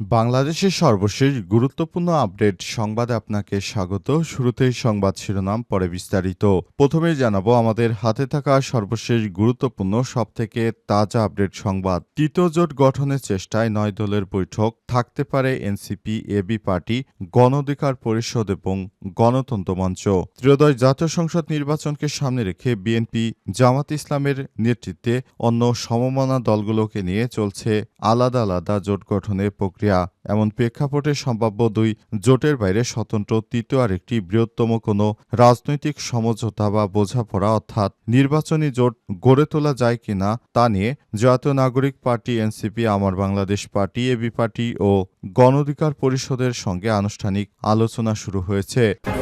বাংলাদেশের সর্বশেষ গুরুত্বপূর্ণ আপডেট সংবাদে আপনাকে স্বাগত। শুরুতেই সংবাদ শিরোনাম, পরে বিস্তারিত। প্রথমে জানাব, আমাদের হাতে থাকা সর্বশেষ গুরুত্বপূর্ণ, সবথেকে তাজা আপডেট সংবাদ। তৃতীয় জোট গঠনের চেষ্টায় নয় দলের বৈঠক, থাকতে পারে এনসিপি, এবি পার্টি গণ অধিকার পরিষদ এবং গণতন্ত্র মঞ্চ। ত্রয়োদশ জাতীয় সংসদ নির্বাচনকে সামনে রেখে বিএনপি, জামাত ইসলামের নেতৃত্বে অন্য সমমনা দলগুলোকে নিয়ে চলছে আলাদা আলাদা জোট গঠনের প্রক্রিয়া। এমন প্রেক্ষাপটে সম্ভাব্য দুই জোটের বাইরে স্বতন্ত্র তৃতীয় আরেকটি বৃহত্তম কোনো রাজনৈতিক সমঝোতা বা বোঝাপড়া অর্থাৎ নির্বাচনী জোট গড়ে তোলা যায় কিনা তা নিয়ে জাতীয় Nagorik party, NCP, Amar Bangladesh party AB party ও গণ অধিকার পরিষদের সঙ্গে আনুষ্ঠানিক আলোচনা শুরু হয়েছে।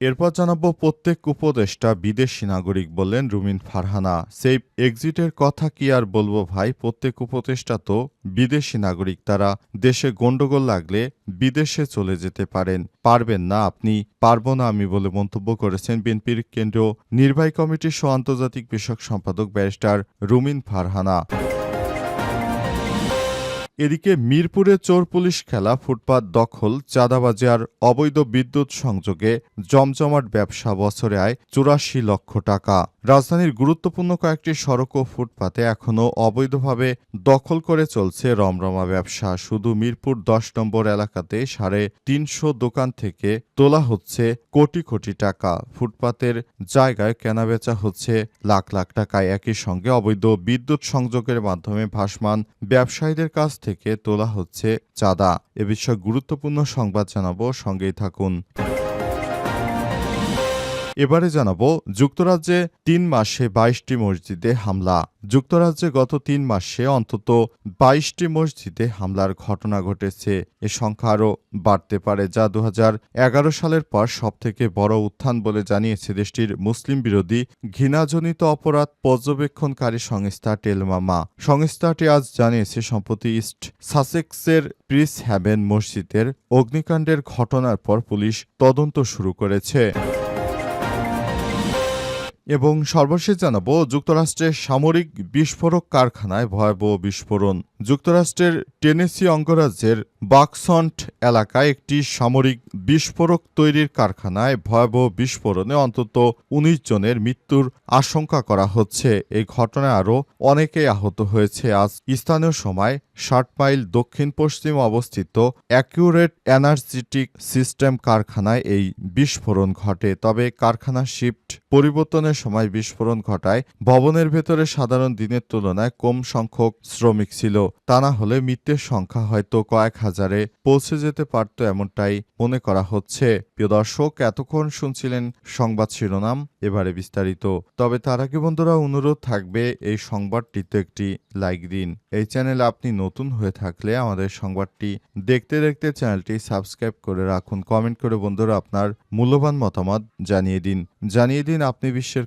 এরপর জানাব প্রত্যেক উপদেষ্টা বিদেশি নাগরিক বললেন রুমিন ফারহানা। সেই এক্সিটের কথা কি আর বলব ভাই? প্রত্যেক উপদেষ্টা তো বিদেশি নাগরিক, তারা দেশে গন্ডগোল লাগলে বিদেশে চলে যেতে পারেন। পারবেন না আপনি, পারব না আমি বলে মন্তব্য করেছেন বিএনপির কেন্দ্রীয় নির্বাহী কমিটির সহ আন্তর্জাতিক বিষয়ক সম্পাদক ব্যারিস্টার রুমিন ফারহানা। এদিকে মিরপুরে চোর পুলিশ খেলা, ফুটপাত দখল, চাঁদাবাজি আর অবৈধ বিদ্যুৎ সংযোগে জমজমাট ব্যবসা বছরে আয় চুরাশি লক্ষ টাকা। রাজধানীর গুরুত্বপূর্ণ কয়েকটি সড়ক ও ফুটপাতে এখনও অবৈধভাবে দখল করে চলছে রমরমা ব্যবসা। শুধু মিরপুর দশ নম্বর এলাকাতে সাড়ে তিনশো দোকান থেকে তোলা হচ্ছে কোটি কোটি টাকা। ফুটপাতের জায়গায় কেনাবেচা হচ্ছে লাখ লাখ টাকায়। একই সঙ্গে অবৈধ বিদ্যুৎ সংযোগের মাধ্যমে ভাসমান ব্যবসায়ীদের কাছ থেকে তোলা হচ্ছে চাঁদা। এ বিষয়ে গুরুত্বপূর্ণ সংবাদ জানাব সঙ্গেই থাকুন। এবারে জানাব, যুক্তরাজ্যে তিন মাসে বাইশটি মসজিদে হামলা। যুক্তরাজ্যে গত তিন মাসে অন্তত বাইশটি মসজিদে হামলার ঘটনা ঘটেছে। এ সংখ্যা আরও বাড়তে পারে, যা দু হাজার এগারো সালের পর সবথেকে বড় উত্থান বলে জানিয়েছে দেশটির মুসলিম বিরোধী ঘৃণাজনিত অপরাধ পর্যবেক্ষণকারী সংস্থা টেলমামা। সংস্থাটি আজ জানিয়েছে, সম্প্রতি ইস্ট সাসেক্সের প্রিস হ্যাভেন মসজিদের অগ্নিকাণ্ডের ঘটনার পর পুলিশ তদন্ত শুরু করেছে। এবং সর্বশেষ জানাব, যুক্তরাষ্ট্রের সামরিক বিস্ফোরক কারখানায় ভয়াবহ বিস্ফোরণ। যুক্তরাষ্ট্রের টেনেসি অঙ্গরাজ্যের বাকসন্ট এলাকায় একটি সামরিক বিস্ফোরক তৈরির কারখানায় ভয়াবহ বিস্ফোরণে অন্তত উনিশ জনের মৃত্যুর আশঙ্কা করা হচ্ছে। এই ঘটনায় আরও অনেকেই আহত হয়েছে। আজ স্থানীয় সময় ষাট মাইল দক্ষিণ পশ্চিম অবস্থিত অ্যাকিউরেট এনার্জেটিক সিস্টেম কারখানায় এই বিস্ফোরণ ঘটে। তবে কারখানা শিফট পরিবর্তনের সময় বিস্ফোরণ ঘটায়, ভবনের ভেতরে সাধারণ দিনের তুলনায় কম সংখ্যক শ্রমিক ছিল। তা না হলে মৃত্যুর সংখ্যা হয়তো কয়েক হাজারে পৌঁছে যেতে পারত এমনটাই মনে করা হচ্ছে। প্রিয় দর্শক, এতক্ষণ শুনছিলেন সংবাদ শিরোনাম, এবারে বিস্তারিত। তবে তার আগে বন্ধুরা, অনুরোধ থাকবে এই সংবাদটিতে একটি লাইক দিন। এই চ্যানেলে আপনি নতুন হয়ে থাকলে আমাদের সংবাদটি দেখতে দেখতে চ্যানেলটি সাবস্ক্রাইব করে রাখুন। কমেন্ট করে বন্ধুরা আপনার মূল্যবান মতামত জানিয়ে দিন। জানিয়ে দিন আপনি বিশ্বের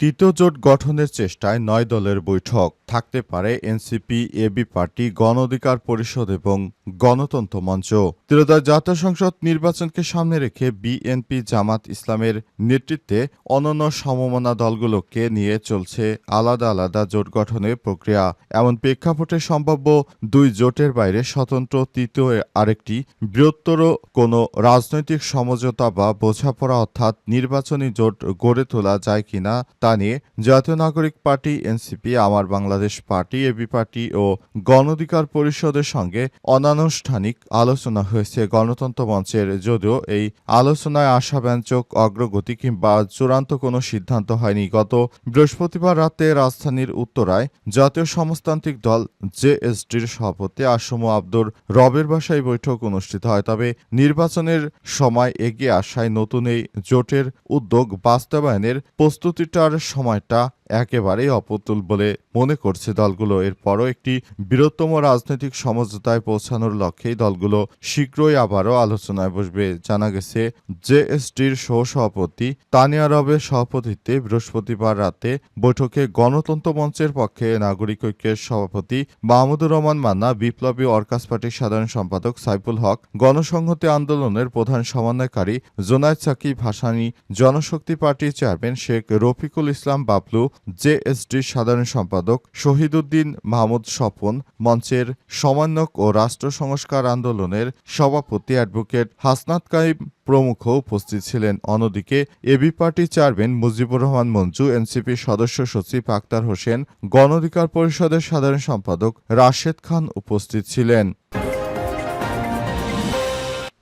তৃতীয় জোট গঠনের চেষ্টায় নয় দলের বৈঠক। থাকতে পারে এনসিপি এবি পার্টি গণ অধিকার পরিষদ এবং গণতন্ত্র মঞ্চ। ত্রয়োদশ জাতীয় সংসদ নির্বাচনকে সামনে রেখে বিএনপি জামাত ইসলামের নেতৃত্বে অনন্য সমমনা দলগুলোকে নিয়ে চলছে আলাদা আলাদা জোট গঠনের প্রক্রিয়া। এমন প্রেক্ষাপটে সম্ভাব্য দুই জোটের বাইরে স্বতন্ত্র তৃতীয় আরেকটি বৃহত্তর কোনো রাজনৈতিক সমঝোতা বা বোঝাপড়া অর্থাৎ নির্বাচনী জোট গড়ে তোলা যায় কিনা তা নিয়ে জাতীয় Nagorik party, NCP, Amar Bangladesh party AB party ও গণ অধিকার পরিষদের সঙ্গে অনানুষ্ঠানিক আলোচনা হয়েছে গণতন্ত্র মঞ্চের। যদিও এই আলোচনায় আশাব্যঞ্জক অগ্রগতি কিংবা চূড়ান্ত কোনো সিদ্ধান্ত হয়নি। গত বৃহস্পতিবার রাতে রাজধানীর উত্তরায় জাতীয় সমাজতান্ত্রিক দল জেএসডির সভাপতি আসম আব্দুর রবের বাসায় বৈঠক অনুষ্ঠিত হয়। তবে নির্বাচনের সময় এগিয়ে আসায় নতুন এই জোটের উদ্যোগ বাস্তবায়নের প্রস্তুতিটার সময়টা একেবারেই অপুতুল বলে মনে করছে দলগুলো। এরপরও একটি বৃহত্তম রাজনৈতিক সমঝোতায় পৌঁছানোর লক্ষ্যেই দলগুলো শীঘ্রই আবারও আলোচনায় বসবে। জানা গেছে, জেএসডির সহসভাপতি তানিয়া রবের সভাপতিত্বে বৃহস্পতিবার রাতে বৈঠকে গণতন্ত্র মঞ্চের পক্ষে নাগরিক ঐক্যের সভাপতি মাহমুদুর রহমান মান্না, বিপ্লবী অর্কাস পার্টির সাধারণ সম্পাদক সাইফুল হক, গণসংহতি আন্দোলনের প্রধান সমন্বয়কারী জোনায়েদ সাকিব হাসানি, জনশক্তি পার্টির চেয়ারম্যান শেখ রফিকুল ইসলাম বাবলু জেএসডির সাধারণ সম্পাদক শহীদুদ্দিন মাহমুদ স্বপন মঞ্চের সমন্বয়ক ও রাষ্ট্র সংস্কার আন্দোলনের সভাপতি অ্যাডভোকেট হাসনাত কাইম প্রমুখ উপস্থিত ছিলেন। অন্যদিকে AB party chairman Mujibur Rahman Manju এনসিপির সদস্য সচিব আক্তার হোসেন, গণ অধিকার পরিষদের সাধারণ সম্পাদক রাশেদ খান উপস্থিত ছিলেন।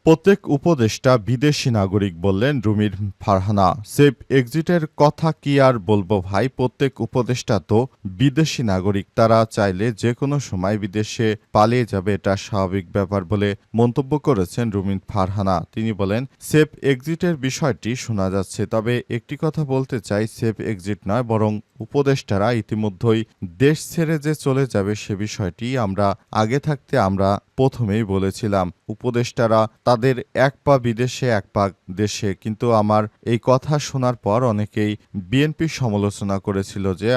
প্রত্যেক উপদেষ্টা বিদেশি নাগরিক বললেন রুমির ফারহানা। সেফ এক্সিটের কথা কি আর বলব ভাই? প্রত্যেক উপদেষ্টা তো বিদেশি নাগরিক, তারা চাইলে যে কোনো সময় বিদেশে পালিয়ে যাবে, এটা স্বাভাবিক ব্যাপার বলে মন্তব্য করেছেন রুমিন ফারহানা। তিনি বলেন, সেফ এক্সিটের বিষয়টি শোনা যাচ্ছে, তবে একটি কথা বলতে চাই, সেফ এক্সিট নয়, বরং উপদেষ্টারা ইতিমধ্যেই দেশ ছেড়ে যে চলে যাবে সে বিষয়টি আমরা, আগে থাকতে আমরা প্রথমেই বলেছিলাম, উপদেষ্টারা তাদের এক পা বিদেশে, এক পা দেশে। কিন্তু আমার এই কথা শোনার পর অনেকেই বিএনপি সমালোচনা করেছিল যে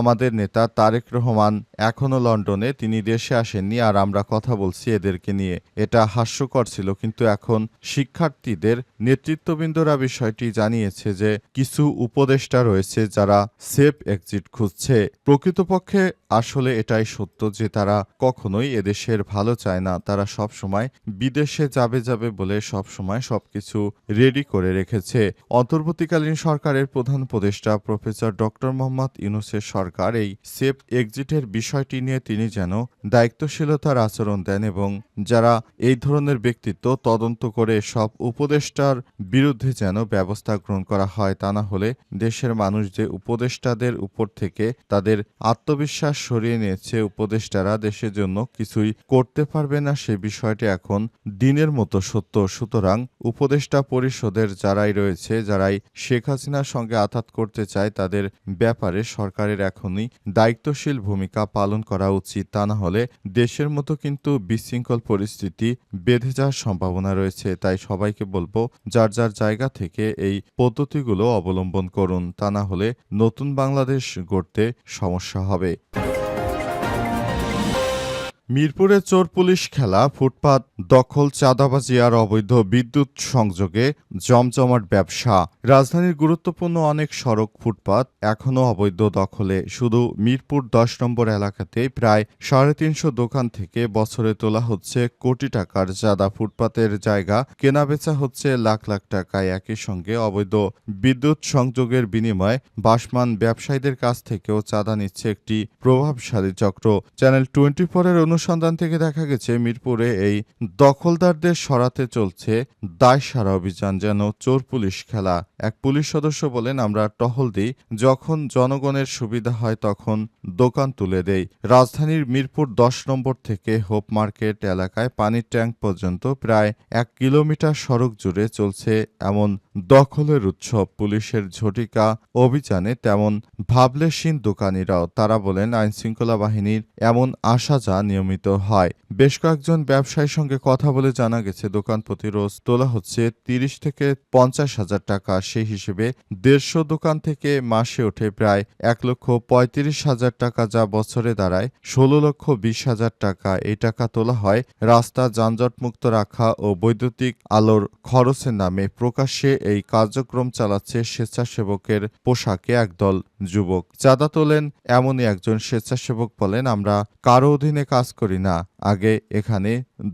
আমাদের নেতা তারেক রহমান এখনও লন্ডনে, তিনি দেশে আসেননি আর আমরা কথা বলছি এদেরকে নিয়ে। এটা হাস্যকর ছিল, কিন্তু এখন শিক্ষার্থীদের নেতৃত্ববৃন্দরা বিষয়টি জানিয়েছে যে, কিছু উপদেষ্টা রয়েছে যারা সেফ এক্সিট খুঁজছে। প্রকৃতপক্ষে আসলে এটাই সত্য যে, তারা কখনোই এদেশের ভালো চায় না। তারা সব সময় বিদেশে যাবে যাবে বলে সব সময় সবকিছু রেডি করে রেখেছে। অন্তর্বর্তীকালীন সরকারের প্রধান উপদেষ্টা প্রফেসর ডক্টর মোহাম্মদ ইউনুসের সরকার এই সেফ এক্সিটের বিষয়টি নিয়ে তিনি যেন দায়িত্বশীলতার আচরণ দেন এবং যারা এই ধরনের ব্যক্তিত্ব তদন্ত করে সব উপদেষ্টার বিরুদ্ধে যেন ব্যবস্থা গ্রহণ করা হয়, তা না হলে দেশের মানুষ যে উপদেষ্টাদের উপর থেকে তাদের আত্মবিশ্বাস সরিয়ে নিয়েছে, উপদেষ্টারা দেশের জন্য কিছুই করতে পারবে না সে বিষয়টি এখন দিনের মতো সত্য। সুতরাং উপদেষ্টা পরিষদের যারাই রয়েছে, যারাই শেখ হাসিনার সঙ্গে আঘাত করতে চায়, তাদের ব্যাপারে সরকারের এখনই দায়িত্বশীল ভূমিকা পালন করা উচিত। তা না হলে দেশের মতো কিন্তু বিশৃঙ্খল পরিস্থিতি বেঁধে যাওয়ার সম্ভাবনা রয়েছে। তাই সবাইকে বলব, যার যার জায়গা থেকে এই পদ্ধতিগুলো অবলম্বন করুন। তা না হলে নতুন বাংলাদেশ গড়তে সমস্যা হবে। মিরপুরে চোর পুলিশ খেলা, ফুটপাত দখল, চাঁদাবাজি আর অবৈধ বিদ্যুৎ সংযোগে জমজমাট ব্যবসা। রাজধানীর গুরুত্বপূর্ণ অনেক সড়ক ফুটপাত এখনও অবৈধ দখলে। শুধু মিরপুর দশ নম্বর এলাকাতে প্রায় সাড়ে তিনশো দোকান থেকে বছরে তোলা হচ্ছে কোটি টাকার চাঁদা। ফুটপাতের জায়গা কেনাবেচা হচ্ছে লাখ লাখ টাকায়। একই সঙ্গে অবৈধ বিদ্যুৎ সংযোগের বিনিময়ে বাসমান ব্যবসায়ীদের কাছ থেকেও চাঁদা নিচ্ছে একটি প্রভাবশালী চক্র। চ্যানেল টোয়েন্টি ফোরের অনুসন্ধান থেকে দেখা গেছে, মিরপুরে এই দখলদারদের সরাতে চলছে দায় সারা অভিযান, যেন চোর পুলিশ খেলা। এক পুলিশ সদস্য বলেন, আমরা টহল দিই, যখন জনগণের সুবিধা হয় তখন দোকান তুলে দেই। রাজধানীর মিরপুর দশ নম্বর থেকে হোপ মার্কেট এলাকায় পানির ট্যাঙ্ক পর্যন্ত প্রায় এক কিলোমিটার সড়ক জুড়ে চলছে এমন দখলের উৎসব পুলিশের ঝটিকা অভিযানে তেমন ভাবলেশীন দোকানিরাও, তারা বলেন আইনশৃঙ্খলা বাহিনীর এমন আশা যা নিয়মিত হয়। বেশ কয়েকজন ব্যবসায়ীর সঙ্গে কথা বলে জানা গেছে, দোকান প্রতি রোজ তোলা হচ্ছে তিরিশ থেকে পঞ্চাশ হাজার টাকা। সেই হিসেবে দেড়শো দোকান থেকে মাসে ওঠে প্রায় এক লক্ষ পঁয়ত্রিশ হাজার টাকা, যা বছরে দাঁড়ায় ষোলো লক্ষ বিশ হাজার টাকা। এই টাকা তোলা হয় রাস্তা যানজটমুক্ত রাখা ও বৈদ্যুতিক আলোর খরচের নামে। প্রকাশ্যে এই কার্যক্রম চালাচ্ছে স্বেচ্ছাসেবকের পোশাকে একদল যুবক। চাঁদা তোলেন এমনই একজন স্বেচ্ছাসেবক বলেন, আমরা কারও অধীনে কাজ করি না। আগে এখানে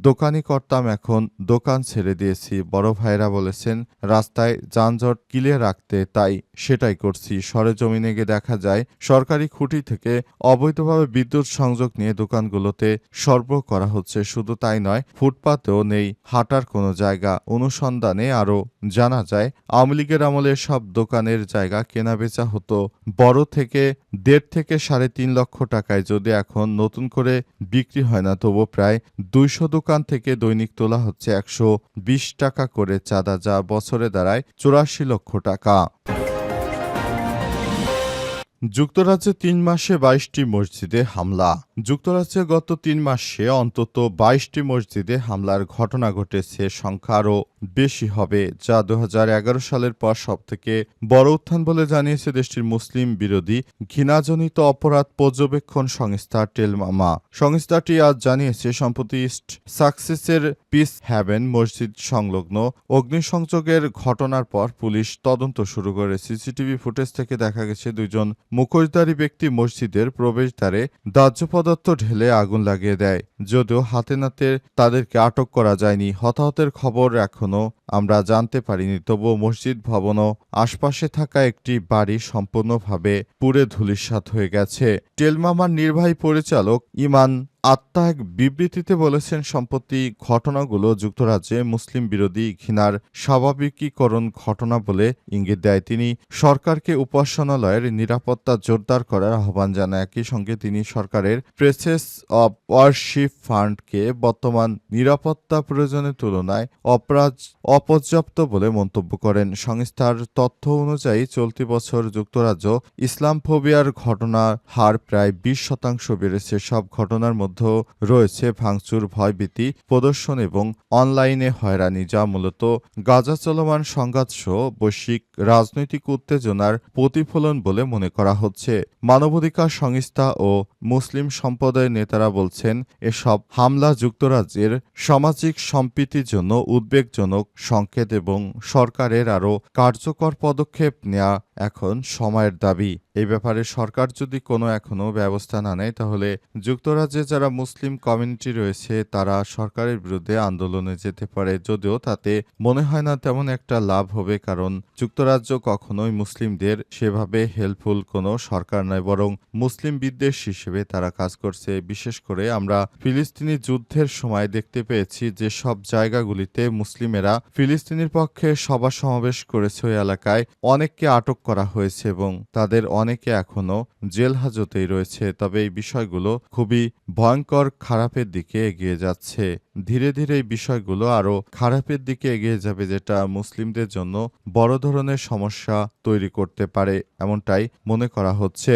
দোকানি করতাম, এখন দোকান ছেড়ে দিয়েছি। বড় ভাইরা বলেছেন, রাস্তায় যানজট ক্লিয়ার রাখতে তাই সেটাই করছি। সরেজমিনে গিয়ে দেখা যায়, সরকারি খুঁটি থেকে অবৈধভাবে বিদ্যুৎ সংযোগ নিয়ে দোকানগুলোতে সরবরাহ করা হচ্ছে। শুধু তাই নয়, ফুটপাতেও নেই, হাঁটার কোনো জায়গা। অনুসন্ধানে আরও জানা যায় আওয়ামী লীগের আমলে সব দোকানের জায়গা কেনাবেচা হতো। বড় থেকে দেড় থেকে সাড়ে তিন লক্ষ টাকায় যদি এখন নতুন করে বিক্রি হয় না, তবু প্রায় দুইশো দোকান থেকে দৈনিক তোলা হচ্ছে একশো বিশ টাকা করে চাঁদা, যা বছরে দাঁড়ায় চুরাশি লক্ষ টাকা। যুক্তরাজ্যে তিন মাসে বাইশটি মসজিদে হামলা। যুক্তরাজ্যে গত তিন মাসে অন্তত বাইশটি মসজিদে হামলার ঘটনা ঘটেছে সংখ্যা আরও বেশি হবে, যা দু হাজার এগারো সালের পর সবথেকে বড় উত্থান বলে জানিয়েছে দেশটির মুসলিম বিরোধী ঘৃণাজনিত অপরাধ পর্যবেক্ষণ সংস্থা টেলমামা। সংস্থাটি আজ জানিয়েছে, সম্প্রতি ইস্ট সাকসেসের পিস হ্যাভেন মসজিদ সংলগ্ন অগ্নিসংযোগের ঘটনার পর পুলিশ তদন্ত শুরু করে। সিসিটিভি ফুটেজ থেকে দেখা গেছে দুজন মুখোশধারী ব্যক্তি মসজিদের প্রবেশদ্বারে দাহ্য পদার্থ ঢেলে আগুন লাগিয়ে দেয়, যদিও হাতে নাতে তাদেরকে আটক করা যায়নি। হতাহতের খবর এখনও আমরা জানতে পারিনি, তবুও মসজিদ ভবনও আশপাশে থাকা একটি বাড়ি সম্পূর্ণভাবে পুড়ে ধুলিস্বাত হয়ে গেছে। টেলমামার নির্বাহী পরিচালক ইমান আত্মা এক বিবৃতিতে বলেছেন, সম্প্রতি ঘটনাগুলো যুক্তরাজ্যে মুসলিম বিরোধী ঘৃণার স্বাভাবিকীকরণ ঘটনা বলে ইঙ্গিত দেয়। তিনি সরকারকে উপাসনালয়ের নিরাপত্তা জোরদার করার আহ্বান জানায় একই সঙ্গে তিনি সরকারের প্রেসেস অব ওয়ারশিপ ফান্ডকে বর্তমান নিরাপত্তা প্রয়োজনের তুলনায় অপরাজ, অপর্যাপ্ত বলে মন্তব্য করেন। সংস্থার তথ্য অনুযায়ী চলতি বছর যুক্তরাজ্য ইসলাম ফোবিয়ার ঘটনার হার প্রায় বিশ শতাংশ বেড়েছে। সব ঘটনার মধ্যে রয়েছে ভাঙচুর, ভয়ভীতি, প্রদর্শন এবং অনলাইনে হয়রানি, যা মূলত গাজা চলমান সংঘাতসহ বৈশ্বিক রাজনৈতিক উত্তেজনার প্রতিফলন বলে মনে করা হচ্ছে। মানবাধিকার সংস্থা ও মুসলিম সম্প্রদায়ের নেতারা বলছেন, এসব হামলা যুক্তরাজ্যের সামাজিক সম্প্রীতির জন্য উদ্বেগজনক সংকেত এবং সরকারের আরও কার্যকর পদক্ষেপ নেওয়া এখন সময়ের দাবি। এই ব্যাপারে সরকার যদি কোনো এখনও ব্যবস্থা না নেয়, তাহলে যুক্তরাজ্যে যারা মুসলিম কমিউনিটি রয়েছে, তারা সরকারের বিরুদ্ধে আন্দোলনে যেতে পারে। যদিও তাতে মনে হয় না তেমন একটা লাভ হবে, কারণ যুক্তরাজ্য কখনোই মুসলিমদের সেভাবে হেল্পফুল কোনো সরকার নয়, বরং মুসলিম বিদ্বেষ হিসেবে তারা কাজ করছে। বিশেষ করে আমরা ফিলিস্তিনি যুদ্ধের সময় দেখতে পেয়েছি যে সব জায়গাগুলিতে মুসলিমেরা ফিলিস্তিনির পক্ষে সভা সমাবেশ করেছে। ওই এলাকায় অনেককে আটক করা হয়েছে এবং তাদের অনেকে এখনও জেল হাজতেই রয়েছে। তবে এই বিষয়গুলো খুবই ভয়ঙ্কর, খারাপের দিকে এগিয়ে যাচ্ছে। ধীরে ধীরে এই বিষয়গুলো আরও খারাপের দিকে এগিয়ে যাবে, যেটা মুসলিমদের জন্য বড় ধরনের সমস্যা তৈরি করতে পারে, এমনটাই মনে করা হচ্ছে।